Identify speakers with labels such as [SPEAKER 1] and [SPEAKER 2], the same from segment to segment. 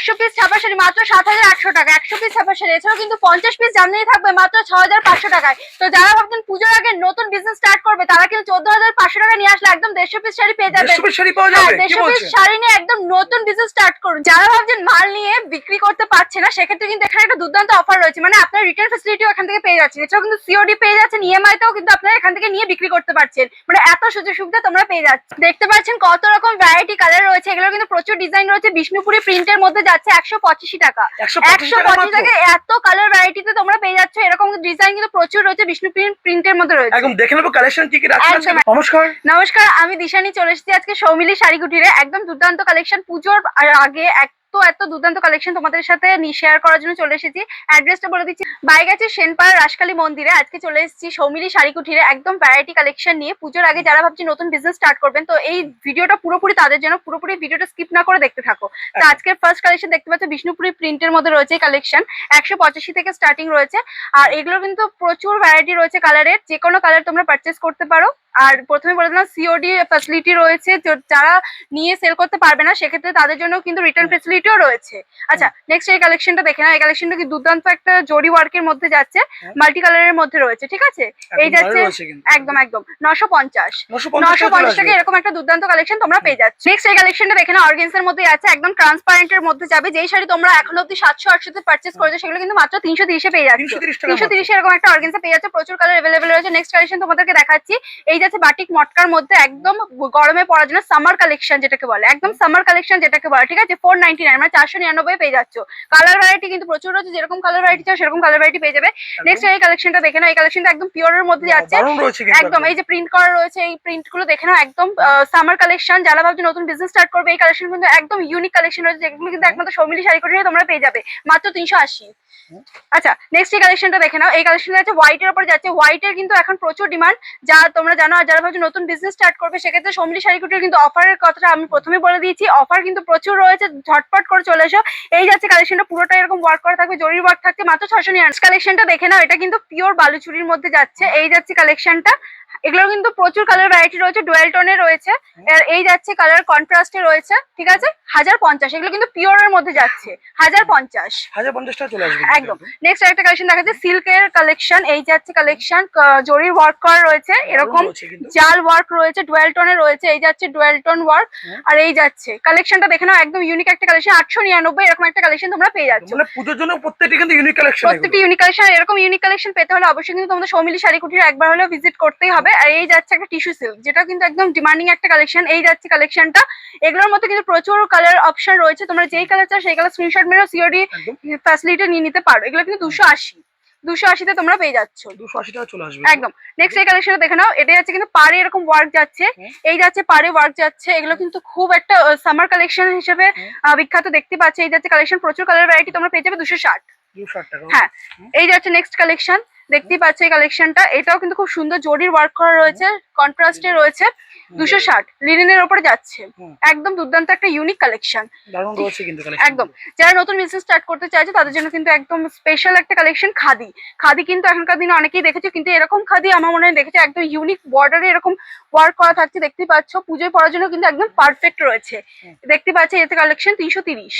[SPEAKER 1] একশো পিস ছাপা শাড়ি মাত্র সাত হাজার আটশো টাকা। একশো পিস ছাপা শাড়ি। এছাড়াও কিন্তু পঞ্চাশ পিস জামদানি থাকবে মাত্র ছ হাজার পাঁচশো টাকায়। তো যারা ভাবছেন পুজোর আগে নতুন বিজনেস স্টার্ট করবে তারা কিন্তু চোদ্দ হাজার পাঁচশো টাকা নিয়ে আসলে একদম দেড়শো পিস শাড়ি পেয়ে যাবে
[SPEAKER 2] দেড়শো পিস শাড়ি পাওয়া
[SPEAKER 1] হ্যাঁ দেড়শো পিস শাড়ি নিয়ে একদম নতুন বিজনেস স্টার্ট করুন। যারা ভাবছেন মাল নিয়ে বিক্রি করতে পারছে না সেক্ষেত্রে কিন্তু এখানে একটা দুর্দান্ত অফার রয়েছে। মানে আপনার রিটার্ন ফেসিলিটিও এখান থেকে পেয়ে যাচ্ছেন। এছাড়াও কিন্তু সিওডি পেয়ে যাচ্ছেন ইএমআই তেও কিন্তু আপনারা এখান থেকে নিয়ে বিক্রি করতে পারছেন। মানে এত সুযোগ সুবিধা তোমরা পেয়ে যাচ্ছ। দেখতে পাচ্ছেন কত রকম ভ্যারাইটি কালার রয়েছে। এগুলো কিন্তু প্রচুর ডিজাইন রয়েছে। বিষ্ণুপুরি প্রিন্টের মধ্যে যাচ্ছে একশো পঁচাশি টাকা।
[SPEAKER 2] একশো পঁচিশ টাকা
[SPEAKER 1] এত কালার ভ্যারাইটিতে তোমরা পেয়ে যাচ্ছ। এরকম ডিজাইন কিন্তু প্রচুর রয়েছে বিষ্ণু প্রিন্টের মধ্যে রয়েছে।
[SPEAKER 2] একদম দেখে নেব কালেকশন কি কি
[SPEAKER 1] রাখছে।
[SPEAKER 2] নমস্কার।
[SPEAKER 1] নমস্কার আমি দিশানি চলে এসেছি আজকে সৌমিলি শাড়ি কুটিরে একদম দুর্দান্ত কালেকশন পুজোর আগে আগে এত এত দুর্দান্ত কালেকশন তোমাদের সাথে শেয়ার করার জন্য চলে এসেছি। অ্যাড্রেসটা বলে দিচ্ছি। বাই গেছে সেনপাড়া রাসকালী মন্দিরে আজকে চলে এসেছি সৌমিলি শাড়ি কুটিরে একদম ভ্যারাইটি কালেকশন নিয়ে। পুজোর আগে যারা ভাবছি নতুন বিজনেস স্টার্ট করবেন তো এই ভিডিওটা পুরোপুরি তাদের জন্য পুরোপুরি ভিডিওটা স্কিপ না করে দেখতে থাকো। তো আজকের ফার্স্ট কালেকশন দেখতে পাচ্ছ বিষ্ণুপুরি প্রিন্টের মধ্যে রয়েছে কালেকশন একশো পঁচাশি থেকে স্টার্টিং রয়েছে। আর এগুলো কিন্তু প্রচুর ভ্যারাইটি রয়েছে কালারের যে কোনো কালার তোমরা পারচেস করতে পারো। আর প্রথমে বলে দিলাম সিওডি ফ্যাসিলিটি রয়েছে। যারা নিয়ে সেল করতে পারবে না সেক্ষেত্রে তাদের জন্য কিন্তু রিটার্ন ফ্যাসিলিটিও রয়েছে। আচ্ছা নেক্সট এই কালেকশনটা দেখে নাও। এই কালেকশনটা কি দুর্দান্ত একটা জরি ওয়ার্কের মধ্যে যাচ্ছে। মাল্টি কালারের মধ্যে রয়েছে ঠিক আছে? এই যাচ্ছে। একদম একদম। নশো পঞ্চাশ।
[SPEAKER 2] নশো পঞ্চাশ টাকা।
[SPEAKER 1] এরকম একটা দুর্দান্ত কালেকশন তোমরা পেয়ে যাচ্ছ। নেক্সট এই কালেকশনটা দেখে নাও। অর্গেন্সের মধ্যে আছে একদম ট্রান্সপারেন্টের মধ্যে যাবে। যেই শাড়ি তোমরা এখন অব্দি সাতশো আটশোতে পার্চেস করেছ সেগুলো কিন্তু মাত্র তিনশো তিরিশে পেয়ে যাচ্ছে।
[SPEAKER 2] 330
[SPEAKER 1] তিনশো তিরিশে এরকম একটা অর্গেন্সা পেয়ে যাচ্ছে। প্রচুর কালার এভেলেবেল রয়েছে। নেক্সট কালেকশন তোমাদেরকে দেখাচ্ছি। এই যাচ্ছে বাটিক মটকার মধ্যে একদম গরমে পড়ার জন্য সামার কালেকশন যেটাকে বলে। একদম সামার কালেকশন যেটাকে বলে ঠিক আছে? ফোর নাইনটি মানে চারশো নিরানব্বই পেয়ে যাচ্ছ। কালার ভ্যারাইটি কিন্তু প্রচুর রয়েছে যেরকম কালার ভ্যারাইটি চাও সেরকম কালার ভ্যারাইটি পেয়ে যাবে। নেক্সট এই কালেকশনটা দেখে নাও এই কালেকশনটা একদম পিওরের মধ্যে যাচ্ছে। একদম এই যে প্রিন্ট করা রয়েছে এই প্রিন্টগুলো দেখে নাও একদম সামার কালেকশন যারা ভাবছে নতুন বিজনেস স্টার্ট করবে এই কালেকশন কিন্তু একদম ইউনিক কালেকশন রয়েছে যেগুলো কিন্তু একমাত্র সৌমিলি শাড়ি করে তোমরা পেয়ে যাবে মাত্র তিনশো আশি। আচ্ছা নেক্সট এই কালেকশনটা দেখে নাও এই কালেকশন যাচ্ছে হোয়াইট এর উপর যাচ্ছে। হোয়াইট এর কিন্তু এখন প্রচুর ডিমান্ড যা তোমরা জানো আর যারা ভাবছ নতুন বিজনেস স্টার্ট করবে সেক্ষেত্রে সৌমিলি শাড়ি কুটির কিন্তু অফারের কথাটা আমি প্রথমে বলে দিয়েছি অফার কিন্তু প্রচুর রয়েছে ঝটপট করে চলে এসো। এই যাচ্ছে কালেকশনটা পুরোটা এরকম ওয়ার্ক করা থাকবে জরির ওয়ার্ক থাকছে মাত্র ছশো নিরানব্বই। কালেকশনটা দেখে নাও এটা কিন্তু পিওর বালুচুরির মধ্যে যাচ্ছে। এই যাচ্ছে কালেকশনটা এগুলোর কিন্তু প্রচুর কালার ভ্যারাইটি রয়েছে ডুয়েল টোনে রয়েছে। আর এই যাচ্ছে কালার কন্ট্রাস্টে রয়েছে ঠিক আছে? হাজার পঞ্চাশ এগুলো কিন্তু পিওর এর মধ্যে যাচ্ছে। হাজার পঞ্চাশ।
[SPEAKER 2] হাজার পঞ্চাশ টাকা চলে আসবে
[SPEAKER 1] একদম। নেক্সট একটা কালেকশন দেখা যাচ্ছে সিল্কের কালেকশন এই যাচ্ছে কালেকশন জরির ওয়ার্ক করা রয়েছে এরকম জাল ওয়ার্ক রয়েছে ডুয়েল টোনে রয়েছে এই যাচ্ছে ডুয়েল টোন ওয়ার্ক আর এই যাচ্ছে কালেকশনটা দেখে নাও একদম ইউনিক একটা কালেকশন আটশো নিরানব্বই এরকম একটা কালেকশন তোমরা পেয়ে যাচ্ছ।
[SPEAKER 2] মানে পুজোর জন্য প্রত্যেকটি কিন্তু ইউনিক কালেকশন
[SPEAKER 1] প্রত্যেকটি ইউনিক কালেকশন এরকম ইউনিক কালেকশন পেতে হলে অবশ্যই কিন্তু তোমাদের সৌমিলি শাড়ি কুটির একবার হলেও ভিজিট করতেই হবে। আর এই যাচ্ছে একটা টিস্যু সিল্ক যেটা কিন্তু একদম ডিমান্ডিং একটা কালেকশন এই যাচ্ছে কালেকশনটা এগুলোর মধ্যে কিন্তু প্রচুর কালার অপশন রয়েছে। তোমরা যেই কালার চাও সেই কালার স্ক্রিনশট মেরে সিওডি ফ্যাসিলিটি নিয়ে নিতে পারো। এগুলো কিন্তু দুশো আশি। দুশো আশিতে তোমরা পেয়ে যাচ্ছ।
[SPEAKER 2] দুশো আশি টাকা চলে আসবে।
[SPEAKER 1] একদম। নেক্সট এই কালেকশনটা দেখে নাও এটা যাচ্ছে কিন্তু পাড়ে এরকম ওয়ার্ক যাচ্ছে। এই যাচ্ছে পাড়ে ওয়ার্ক যাচ্ছে। এগুলো কিন্তু খুব একটা সামার কালেকশন হিসেবে আহ, বিখ্যাত দেখতে পাচ্ছে। এই যাচ্ছে কালেকশন প্রচুর কালার ভ্যারাইটি তোমরা পেয়ে যাবে দুশো ষাট।
[SPEAKER 2] দুশো
[SPEAKER 1] হ্যাঁ। এই যাচ্ছে নেক্সট কালেকশন দেখতেই পাচ্ছ এই কালেকশনটা এটাও কিন্তু খুব সুন্দর জরির ওয়ার্ক করা রয়েছে। কন্ট্রাস্টে রয়েছে। দুশো ষাট লিনেনের ওপরে যাচ্ছে। একদম দুর্দান্ত একটা ইউনিক কালেকশন একদম। যারা নতুন বিজনেস স্টার্ট করতে চাইছে তাদের জন্য কিন্তু একদম স্পেশাল একটা কালেকশন খাদি। খাদি কিন্তু এখনকার দিনে অনেকেই দেখেছ কিন্তু এরকম খাদি আমার মনে হয় দেখেছ একদম ইউনিক বর্ডারে এরকম ওয়ার্ক করা থাকছে। দেখতে পাচ্ছ পুজোয় পড়ার জন্য কিন্তু একদম পারফেক্ট রয়েছে। দেখতে পাচ্ছ এতে কালেকশন তিনশো তিরিশ।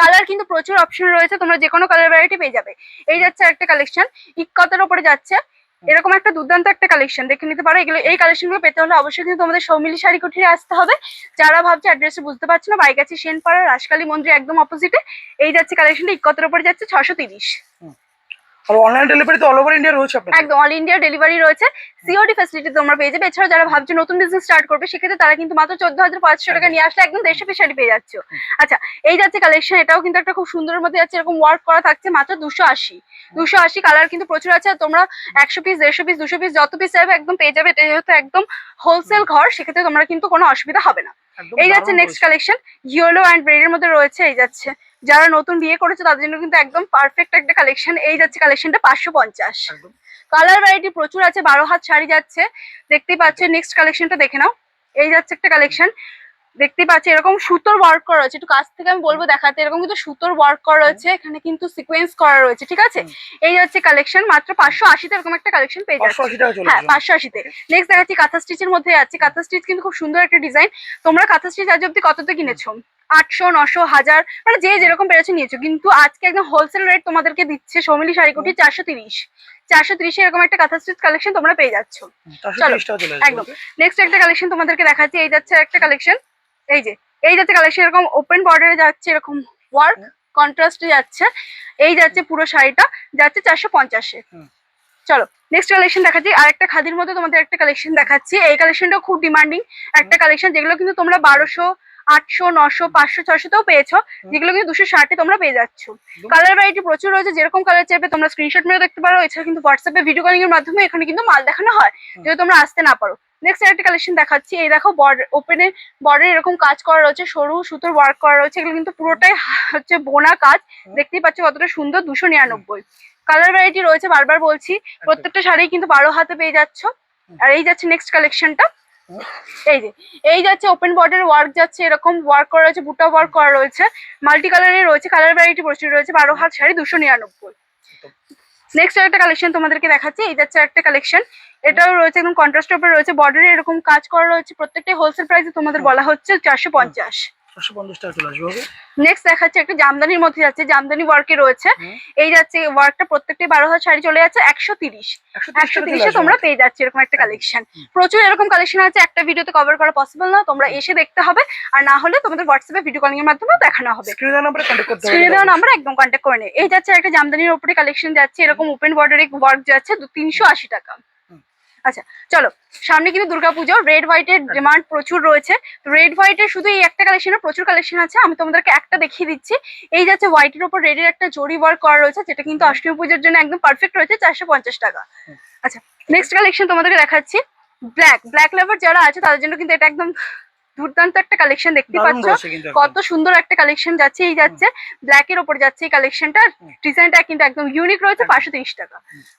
[SPEAKER 1] কালার কিন্তু। প্রচুর অপশন রয়েছে তোমরা যে কোনো কালার ভ্যারাইটি পেয়ে যাবে। এই যাচ্ছে একটা কালেকশন ইকতের উপরে যাচ্ছে। এরকম একটা দুর্দান্ত একটা কালেকশন দেখে নিতে পারো। এগুলো এই কালেকশনগুলো পেতে হলে অবশ্যই কিন্তু তোমাদের সৌমিলি শাড়ি কুঠিরে আসতে হবে। যারা ভাবছে অ্যাড্রেসে বুঝতে পারছ না বাইক আছে সেনপাড়া রাসকালী মন্দির একদম অপোজিটে এই যাচ্ছে কালেকশনটা ইকতের উপরে যাচ্ছে ছশো তিরিশ।
[SPEAKER 2] আর অনলাইন ডেলিভারি তো অল ওভার ইন্ডিয়া রয়েছে আপনার
[SPEAKER 1] একদম অল ইন্ডিয়া ডেলিভারি রয়েছে। সিওডি ফ্যাসিলিটি তোমরা পেয়ে যাবে। এছাড়াও যারা ভাবছে নতুন বিজনেস স্টার্ট করবে সেক্ষেত্রে তারা কিন্তু মাত্র চোদ্দ হাজার পাঁচশো টাকা নিয়ে আসলে একদম দেড়শো পিস শাড়ি পেয়ে যাচ্ছ। আচ্ছা এই যাচ্ছে কালেকশন এটাও কিন্তু একটা খুব সুন্দরের মধ্যে যাচ্ছে। এরকম ওয়ার্ক করা থাকছে মাত্র দুশো আশি। দুশো আশি কালার কিন্তু প্রচুর আছে। আর তোমরা একশো পিস দেড়শো পিস দুশো পিস যত পিস চাইবে একদম পেয়ে যাবে। এটা যেহেতু একদম হোলসেল ঘর সেক্ষেত্রে তোমরা কিন্তু কোনো অসুবিধা হবে না। এই যাচ্ছে
[SPEAKER 2] next
[SPEAKER 1] collection yellow and red এর মধ্যে রয়েছে। এই যাচ্ছে। যারা নতুন বিয়ে করেছে তাদের জন্য কিন্তু একদম পারফেক্ট একটা কালেকশন এই যাচ্ছে কালেকশনটা পাঁচশো পঞ্চাশ। কালার ভ্যারাইটি প্রচুর আছে বারো হাত শাড়ি যাচ্ছে। দেখতেই পাচ্ছেন নেক্সট কালেকশনটা দেখে নাও। এই যাচ্ছে একটা কালেকশন দেখতেই পাচ্ছি এরকম সুতোর ওয়ার্ক করা রয়েছে। একটু কাছ থেকে আমি বলব দেখাতে এরকম কিন্তু সুতোর ওয়ার্ক করা রয়েছে এখানে কিন্তু সিকোয়েন্স করা রয়েছে ঠিক আছে? এই হচ্ছে কালেকশন মাত্র পাঁচশো আশিতে এরকম একটা কালেকশন পেয়ে যাচ্ছে। হ্যাঁ পাঁচশো আশিতে। নেক্সট দেখাচ্ছি কাঁথা স্টিচের মধ্যে আছে কাঁথা স্টিচ কিন্তু খুব সুন্দর একটা ডিজাইন তোমরা কাঁথা স্টিচ আজ অব্দি কততে কিনেছো? আটশো নশো হাজার মানে যে যেরকম পেরেছে নিয়েছো। কিন্তু আজকে একদম হোলসেল রেট তোমাদেরকে দিচ্ছে সৌমিলি শাড়িকুটি চারশো তিরিশ। চারশো তিরিশে এরকম একটা কাঁথা স্টিচ কালেকশন তোমরা পেয়ে যাচ্ছ। চলো, একদম। নেক্সট একটা কালেকশন তোমাদেরকে দেখাচ্ছি। এই যাচ্ছে একটা কালেকশন এই যে এই যাচ্ছে কালেকশন এরকম ওপেন বর্ডারে যাচ্ছে এরকম ওয়ার্ক
[SPEAKER 2] হুম।
[SPEAKER 1] কন্ট্রাস্টে যাচ্ছে। এই যাচ্ছে পুরো শাড়িটা যাচ্ছে চারশো পঞ্চাশে। চলো নেক্সট কালেকশন দেখাচ্ছি। আর একটা খাদির মধ্যে তোমাদের একটা কালেকশন দেখাচ্ছি। এই কালেকশনটাও খুব ডিমান্ডিং একটা কালেকশন যেগুলো কিন্তু তোমরা বারোশো আটশো নশো পাঁচশো ছশোতেও পেয়েছ। যেগুলো কিন্তু দুশো ষাটে তোমরা পেয়ে যাচ্ছ। কালার ভ্যারাইটি প্রচুর রয়েছে যেরকম কালার চাইবে তোমরা স্ক্রিনশট মেরে দেখতে পারো। এছাড়া কিন্তু হোয়াটসঅ্যাপে ভিডিও কলিং এর মাধ্যমে এখানে কিন্তু মাল দেখানো হয়। যদি তোমরা আসতে না পারো। নেক্সট একটা কালেকশন দেখাচ্ছি। এই দেখো বর্ডার ওপেনের বর্ডারে এরকম কাজ করা রয়েছে সরু সুতোর ওয়ার্ক করা রয়েছে। এগুলো কিন্তু পুরোটাই হচ্ছে বোনা কাজ। দেখতেই পাচ্ছ কতটা সুন্দর দুশো নিরানব্বই। কালার ভ্যারাইটি রয়েছে বারবার বলছি প্রত্যেকটা শাড়ি কিন্তু বারো হাতে পেয়ে যাচ্ছ। আর এই যাচ্ছে নেক্সট কালেকশনটা। এই যে এই যাচ্ছে ওপেন বর্ডার ওয়ার্ক যাচ্ছে এরকম ওয়ার্ক করা রয়েছে বুটা ওয়ার্ক করা রয়েছে। মাল্টি কালারের রয়েছে কালার ভ্যারাইটি প্রচুর রয়েছে বারো হাত শাড়ি দুশো নিরানব্বই। নেক্সট একটা কালেকশন তোমাদেরকে দেখাচ্ছি এই যাচ্ছে একটা কালেকশন এটাও রয়েছে একদম কন্ট্রাস্ট উপরে রয়েছে বর্ডারে এরকম কাজ করা রয়েছে প্রত্যেকটা হোলসেল প্রাইসে তোমাদের বলা হচ্ছে চারশো পঞ্চাশ।
[SPEAKER 2] চারশো পঞ্চাশ টাকা চলে আসবে
[SPEAKER 1] নেক্সট দেখাচ্ছে একটা জামদানির মধ্যে যাচ্ছে জামদানি ওয়ার্কে রয়েছে। এই যাচ্ছে ওয়ার্কটা বারো হাজার শাড়ি চলে যাচ্ছে একশো তিরিশ।
[SPEAKER 2] একশো
[SPEAKER 1] তিরিশে তোমরা পেয়ে যাচ্ছে এরকম একটা কালেকশন প্রচুর এরকম কালেকশন আছে একটা ভিডিওতে কভার করা পসিবল না তোমরা এসে দেখতে হবে। আর না হলে তোমাদের হোয়াটসঅ্যাপে ভিডিও কলিং এর মাধ্যমে দেখানো হবে।
[SPEAKER 2] স্ক্রিনে দেওয়া নাম্বারে
[SPEAKER 1] একদম কন্ট্যাক্ট করে নে। এই যাচ্ছে একটা জামদানির উপরে কালেকশন যাচ্ছে এরকম ওপেন বর্ডারে ওয়ার্ক যাচ্ছে তিনশো আশি টাকা। আচ্ছা চলো সামনে কিন্তু দুর্গাপুজো রেড হোয়াইটের ডিমান্ড প্রচুর রয়েছে। রেড হোয়াইটের শুধু এই একটা কালেকশনে প্রচুর কালেকশন আছে। আমি তোমাদেরকে একটা দেখিয়ে দিচ্ছি। এই যাচ্ছে হোয়াইটের উপর রেডের একটা জরি ওয়ার্ক করা রয়েছে যেটা কিন্তু অষ্টমী পুজোর জন্য একদম পারফেক্ট রয়েছে চারশো পঞ্চাশ টাকা। আচ্ছা নেক্সট কালেকশন তোমাদেরকে দেখাচ্ছি। ব্ল্যাক ব্ল্যাক লেভার যারা আছে তাদের জন্য কিন্তু এটা একদম দুর্দান্ত একটা কালেকশন দেখতে পাচ্ছ। কত সুন্দর একটা কালেকশন যাচ্ছে এই যাচ্ছে। ব্ল্যাক এর উপর যাচ্ছে এই কালেকশনটা। ডিজাইনটা কিন্তু একদম ইউনিক রয়েছে পাঁচশো তিরিশ টাকা।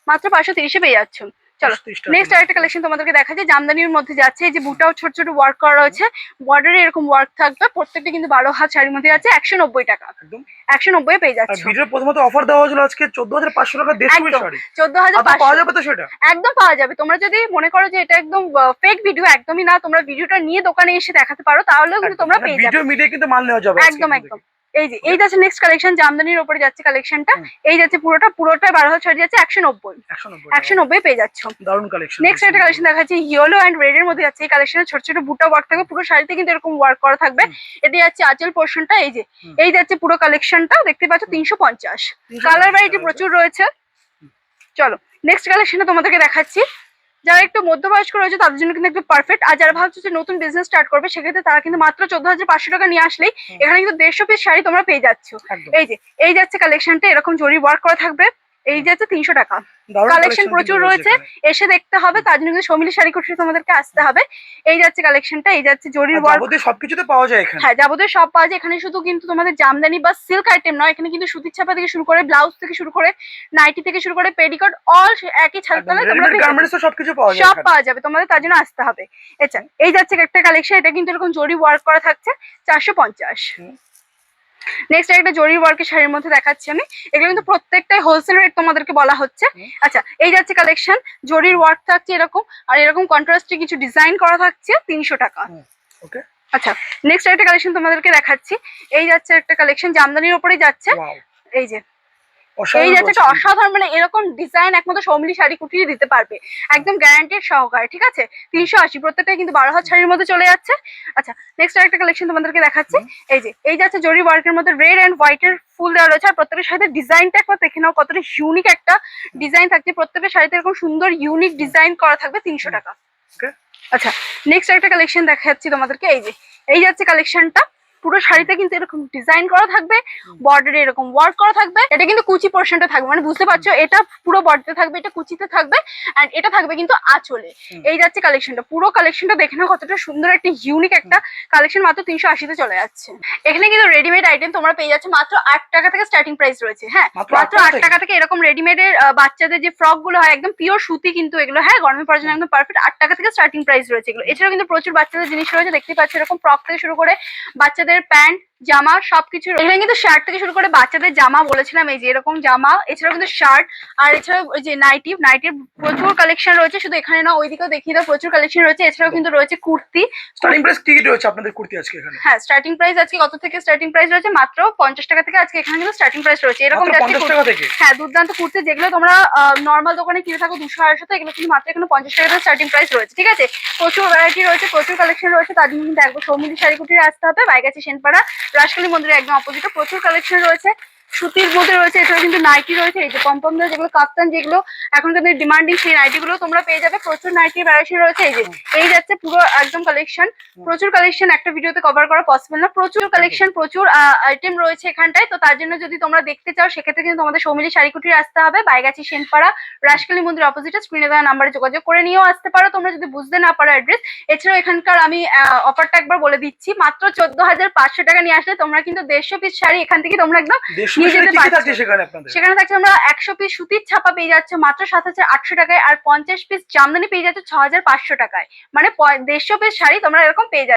[SPEAKER 1] মাত্র পাঁচশো তিরিশে পেয়ে যাচ্ছ। চলো নেক্সট আরেকটা কালেকশন তোমাদেরকে দেখা যায় জামদানির মধ্যে যাচ্ছে এই যে বুটাও ছোট ছোট ওয়ার্ক করা রয়েছে। বর্ডারে এরকম ওয়ার্ক থাকবে প্রত্যেকটা কিন্তু বারো হাত শাড়ির মধ্যে যাচ্ছে একশো নব্বই টাকা।
[SPEAKER 2] একদম।
[SPEAKER 1] একশো নব্বই পেয়ে যাচ্ছ।
[SPEAKER 2] ভিডিওর প্রথমত অফার দেওয়া হয়েছিল আজকে চোদ্দ হাজার পাঁচশো টাকা দেড়শো শাড়ি।
[SPEAKER 1] চোদ্দ হাজার
[SPEAKER 2] পাওয়া যাবে তো সেটা?
[SPEAKER 1] একদম পাওয়া যাবে। তোমরা যদি মনে করো যে এটা একদম ফেক ভিডিও একদমই না তোমরা ভিডিওটা নিয়ে দোকানে এসে দেখাতে পারো তাহলেও কিন্তু তোমরা পেয়ে যাবে।
[SPEAKER 2] ভিডিও মিডিয়ে কিন্তু মাল নেওয়া যাবে
[SPEAKER 1] একদম একদম। এই যে এই যাচ্ছে নেক্সট কালেকশন জামদানির উপরে যাচ্ছে কালেকশনটা। এই যাচ্ছে পুরোটা পুরোটা বারো হাজার ছাড় যাচ্ছে একশো নব্বই।
[SPEAKER 2] একশো নব্বই
[SPEAKER 1] পেয়ে যাচ্ছ।
[SPEAKER 2] দারুণ কালেকশন
[SPEAKER 1] নেক্সট একটা কালেকশন দেখাচ্ছি ইয়েলো অ্যান্ড রেড এর মধ্যে যাচ্ছে। এই কালেকশনে ছোট ছোট বুটা ওয়ার্ক থাকবে পুরো শাড়িতে কিন্তু এরকম ওয়ার্ক করা থাকবে। এটা যাচ্ছে আঁচল পোর্শনটা এই যে। এই যাচ্ছে পুরো কালেকশনটা দেখতে পাচ্ছ তিনশো পঞ্চাশ। কালার ভ্যারাইটি প্রচুর রয়েছে। চলো নেক্সট কালেকশনে তোমাদেরকে দেখাচ্ছি। যারা একটু মধ্যবয়স্ক রয়েছে তাদের জন্য কিন্তু একটু পারফেক্ট আর যারা ভাবছ যে নতুন বিজনেস স্টার্ট করবে সেক্ষেত্রে তারা কিন্তু মাত্র চোদ্দ হাজার পাঁচশো টাকা নিয়ে আসলেই এখানে কিন্তু দেড়শো পিস শাড়ি তোমরা পেয়ে যাচ্ছ। এই যে এই যাচ্ছে কালেকশনটা এরকম জরি ওয়ার্ক করা থাকবে। এই যে হচ্ছে তিনশো টাকা। collection প্রচুর রয়েছে। এসে দেখতে হবে তার জন্য সমিলি শাড়ি কুঠি তোমাদেরকে আসতে হবে। এই যাচ্ছে কালেকশনটা এই যাচ্ছে জরির ওয়ার্ক
[SPEAKER 2] যাবতীয় সবকিছুতে পাওয়া যায় এখানে।
[SPEAKER 1] হ্যাঁ যাবতীয় সব পাওয়া যায়। এখানে শুধু কিন্তু তোমাদের জামদানি বা সিল্ক আইটেম নয় এখানে কিন্তু সুতির ছাপা থেকে শুরু করে ব্লাউজ থেকে শুরু করে নাইটি থেকে শুরু করে পেডিকট অল একই ছাদ তলায় তোমরা
[SPEAKER 2] সবকিছু পাওয়া যায়
[SPEAKER 1] সব পাওয়া যাবে তোমাদের তার জন্য আসতে হবে। আচ্ছা এই যাচ্ছে একটা কালেকশন এটা কিন্তু এরকম জরি ওয়ার্ক করা থাকছে চারশো পঞ্চাশ। নেক্সট একটা জরি ওয়ার্কের শাড়ির মধ্যে দেখাচ্ছি আমি। এগুলো কিন্তু প্রত্যেকটাই হোলসেল রেট তোমাদেরকে বলা হচ্ছে। আচ্ছা এই যাচ্ছে কালেকশন জরির ওয়ার্ক থাকছে এরকম। আর এরকম কন্ট্রাস্টে কিছু ডিজাইন করা থাকছে তিনশো টাকা।
[SPEAKER 2] ওকে
[SPEAKER 1] আচ্ছা নেক্সট একটা কালেকশন তোমাদেরকে দেখাচ্ছি। এই যাচ্ছে একটা কালেকশন জামদানির ওপরেই যাচ্ছে। এই যে এই একটা অসাধারণ মানে এরকম ডিজাইন একমাত্র সৌমিলি শাড়ি কুটিয়ে দিতে পারবে। একদম গ্যারান্টেড সহকারে ঠিক আছে? তিনশো আশি প্রত্যেকটা কিন্তু বারো হাত শাড়ির মধ্যে চলে যাচ্ছে। আচ্ছা নেক্সট একটা কালেকশন তোমাদেরকে দেখাচ্ছি। এই যে এই যাচ্ছে জরি ওয়ার্কের মধ্যে রেড অ্যান্ড হোয়াইটের ফুল দেওয়া রয়েছে। আর প্রত্যেকের সাথে ডিজাইনটা একবার দেখে নাও কতটা ইউনিক একটা ডিজাইন থাকছে। প্রত্যেকের শাড়িতে এরকম সুন্দর ইউনিক ডিজাইন করা থাকবে তিনশো টাকা। আচ্ছা নেক্সট একটা কালেকশন দেখাচ্ছি তোমাদেরকে। এই যে এই যাচ্ছে কালেকশনটা পুরো শাড়িতে কিন্তু এরকম ডিজাইন করা থাকবে বর্ডারে এরকম ওয়ার্ক করা থাকবে। এটা কিন্তু কুচি পোর্শনটা থাকবে। মানে বুঝতে পারছ এটা পুরো বডিতে থাকবে এটা কুচিতে থাকবে এন্ড এটা থাকবে কিন্তু আঁচলে। এই যাচ্ছে কালেকশনটা পুরো কালেকশনটা দেখে নাও কতটা সুন্দর একটা ইউনিক একটা কালেকশন মাত্র তিনশো আশিতে চলে যাচ্ছে। এখানে কিন্তু রেডিমেড আইটেম তোমরা পেয়ে যাচ্ছে। মাত্র আট টাকা থেকে স্টার্টিং প্রাইস রয়েছে হ্যাঁ?
[SPEAKER 2] মাত্র
[SPEAKER 1] মাত্র
[SPEAKER 2] আট টাকা
[SPEAKER 1] আট টাকা থেকে এরকম রেডিমেডের বাচ্চাদের যে ফ্রকগুলো হয় একদম পিওর সুতি কিন্তু এগুলো হ্যাঁ? গরমে পড়ার জন্য একদম পারফেক্ট আট টাকা থেকে স্টার্টিং প্রাইস রয়েছে এগুলো। এছাড়াও কিন্তু প্রচুর বাচ্চাদের জিনিস রয়েছে। দেখতে পাচ্ছ এরকম ফ্রক থেকে শুরু করে বাচ্চাদের প্যান্ট জামা সবকিছু। এখানে কিন্তু শার্ট থেকে শুরু করে বাচ্চাদের জামা বলেছিলাম এই যে এরকম জামা। এছাড়াও কিন্তু শার্ট আর এছাড়াও যে নাইটি নাইটির প্রচুর কালেকশন রয়েছে। শুধু এখানে না ওইদিকেও দেখিয়ে দাও প্রচুর কালেকশন রয়েছে। এছাড়াও কিন্তু রয়েছে কুর্তি।
[SPEAKER 2] স্টার্টিং প্রাইস কি রয়েছে আপনাদের কুর্তি আজকে এখানে?
[SPEAKER 1] হ্যাঁ স্টার্টিং প্রাইস আজকে কত থেকে স্টার্টিং প্রাইস রয়েছে? মাত্র পঞ্চাশ টাকা থেকে আজকে এখানে কিন্তু স্টার্টিং প্রাইস রয়েছে। এরকম হ্যাঁ দুর্দান্ত কুর্তি যেগুলো তোমরা নর্মাল দোকানে কিনে থাকো দুশো আড়াইশো এগুলো কিন্তু মাত্র এখানে পঞ্চাশ টাকা থেকে স্টার্টিং প্রাইস রয়েছে। ঠিক আছে? প্রচুর ভ্যারাইটি রয়েছে প্রচুর কালেকশন রয়েছে। তার জন্য কিন্তু একবার সৌমিলি শাড়ি কুটিরে আসতে হবে। বাইগাছি সেনপাড়া রাজকালী মন্দিরের একদম অপোজিটে প্রচুর কালেকশন রয়েছে। সুতির মধ্যে রয়েছে এছাড়া কিন্তু নাইটি রয়েছে এই যে পম্পমদের যেগুলো কাপ্তান যেগুলো এখন কিন্তু ডিমান্ডিং সেই নাইটি গুলো তোমরা পেয়ে যাবে। প্রচুর নাইটি ভ্যারাইটি রয়েছে এই যে এই যাচ্ছে পুরো একদম কালেকশন প্রচুর কালেকশন একটা ভিডিওতে কভার করা পসিবল না। প্রচুর কালেকশন প্রচুর আইটেম রয়েছে এখানটায়। তো তার জন্য যদি তোমরা দেখতে চাও সেক্ষেত্রে কিন্তু তোমাদের সৌমিলি শাড়িকুটির আসতে হবে। বাইগাছি সেনপাড়া রাজকালী মন্দির অপোজিটে স্ক্রিনে দেওয়া নাম্বারে যোগাযোগ করে নিয়েও আসতে পারো। তোমরা যদি বুঝতে না পারো অ্যাড্রেস এছাড়াও এখানকার আমি অফারটা একবার বলে দিচ্ছি। মাত্র চোদ্দ হাজার পাঁচশো টাকা নিয়ে আসলে তোমরা কিন্তু দেড়শো পিস শাড়ি এখান থেকে তোমরা একদম নিয়ে যেতে পারছ।
[SPEAKER 2] সেখানে
[SPEAKER 1] থাকছে আমরা একশো পিস সুতির ছাপা পেয়ে যাচ্ছে মাত্র সাত হাজার আটশো টাকায় আর পঞ্চাশ পিস জামদানি পেয়ে যাচ্ছে ছ হাজার পাঁচশো টাকায়। মানে দেড়শো পিস শাড়ি তোমরা এরকম পেয়ে যাচ্ছে।